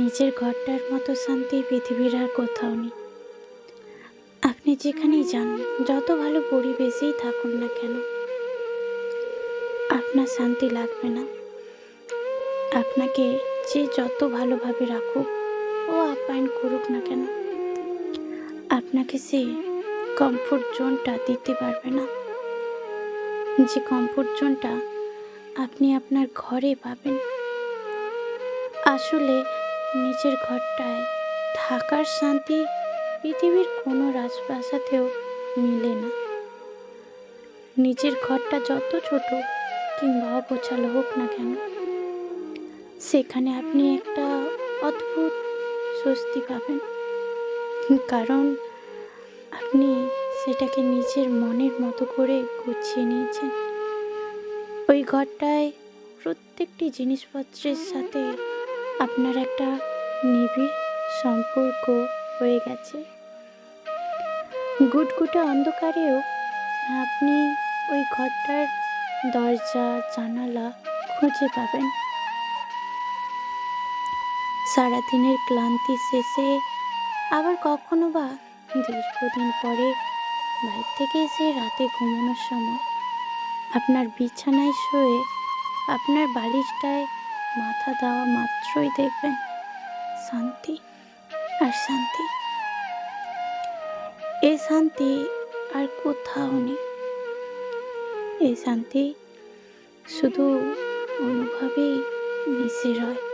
নিজের ঘরটার মতো শান্তি পৃথিবীর আর কোথাও নেই। আপনি যেখানেই যান, যত ভালো পরিবেশেই থাকুন না কেন, আপনার শান্তি লাগবে না। আপনাকে যে যত ভালোভাবে রাখুক, ও আপ্যায়ন করুক না কেন, আপনাকে সে কমফোর্ট জোনটা দিতে পারবে না। যে কমফোর্ট জোনটা আপনি আপনার ঘরে পাবেন, আসলে নিজের ঘরটায় থাকার শান্তি পৃথিবীর কোনো রাজপ্রাসাদেও মিলে না। নিজের ঘরটা যত ছোট কিংবা অগোছালো হোক না কেন, সেখানে আপনি একটা অদ্ভুত স্বস্তি পাবেন। কারণ আপনি সেটাকে নিজের মনের মতো করে গুছিয়ে নিয়েছেন। ওই ঘরটায় প্রত্যেকটি জিনিসপত্রের সাথে আপনার একটা নিবিড় সম্পর্ক হয়ে গেছে। গুটগুটে অন্ধকারেও আপনি ওই ঘরটার দরজা, জানালা খুঁজে পাবেন। সারাদিনের ক্লান্তি শেষে আবার কখনো বা দীর্ঘদিন পরে বাইর থেকে এসে রাতে ঘুমানোর সময় আপনার বিছানায় শুয়ে আপনার বালিশটায় মাথা দেওয়া মাত্রই দেখবেন। শান্তি, আর শান্তি। এ শান্তি আর কোথাও নেই। এই শান্তি শুধু অনুভবেই মিশে রয়।